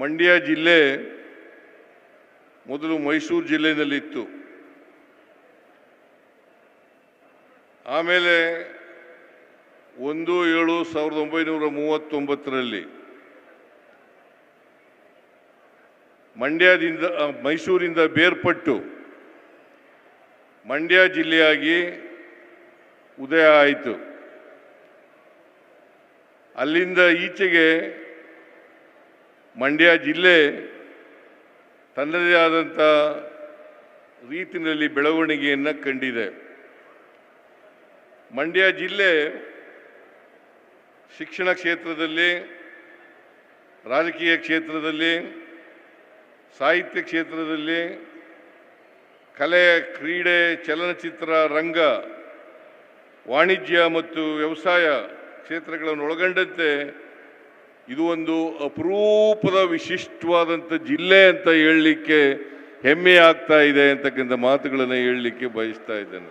ಮಂಡ್ಯ ಜಿಲ್ಲೆ ಮೊದಲು ಮೈಸೂರು ಜಿಲ್ಲೆಯಲ್ಲಿತ್ತು ಆಮೇಲೆ ಒಂದು ಏಳು ಸಾವಿರದ ಒಂಬೈನೂರ ಮೂವತ್ತೊಂಬತ್ತರಲ್ಲಿ ಮಂಡ್ಯದಿಂದ ಮೈಸೂರಿಂದ ಬೇರ್ಪಟ್ಟು ಮಂಡ್ಯ ಜಿಲ್ಲೆಯಾಗಿ ಉದಯ ಆಯಿತು. ಅಲ್ಲಿಂದ ಈಚೆಗೆ ಮಂಡ್ಯ ಜಿಲ್ಲೆ ತನ್ನದೇ ಆದಂಥ ರೀತಿಯಲ್ಲಿ ಬೆಳವಣಿಗೆಯನ್ನು ಕಂಡಿದೆ. ಮಂಡ್ಯ ಜಿಲ್ಲೆ ಶಿಕ್ಷಣ ಕ್ಷೇತ್ರದಲ್ಲಿ, ರಾಜಕೀಯ ಕ್ಷೇತ್ರದಲ್ಲಿ, ಸಾಹಿತ್ಯ ಕ್ಷೇತ್ರದಲ್ಲಿ, ಕಲೆ, ಕ್ರೀಡೆ, ಚಲನಚಿತ್ರ, ರಂಗ, ವಾಣಿಜ್ಯ ಮತ್ತು ವ್ಯವಸಾಯ ಕ್ಷೇತ್ರಗಳನ್ನು ಒಳಗೊಂಡಂತೆ ಇದು ಒಂದು ಅಪರೂಪದ ವಿಶಿಷ್ಟವಾದಂಥ ಜಿಲ್ಲೆ ಅಂತ ಹೇಳಲಿಕ್ಕೆ ಹೆಮ್ಮೆ ಆಗ್ತಾ ಇದೆ ಅಂತಕ್ಕಂಥ ಮಾತುಗಳನ್ನು ಹೇಳಲಿಕ್ಕೆ ಬಯಸ್ತಾ ಇದ್ದೇನೆ.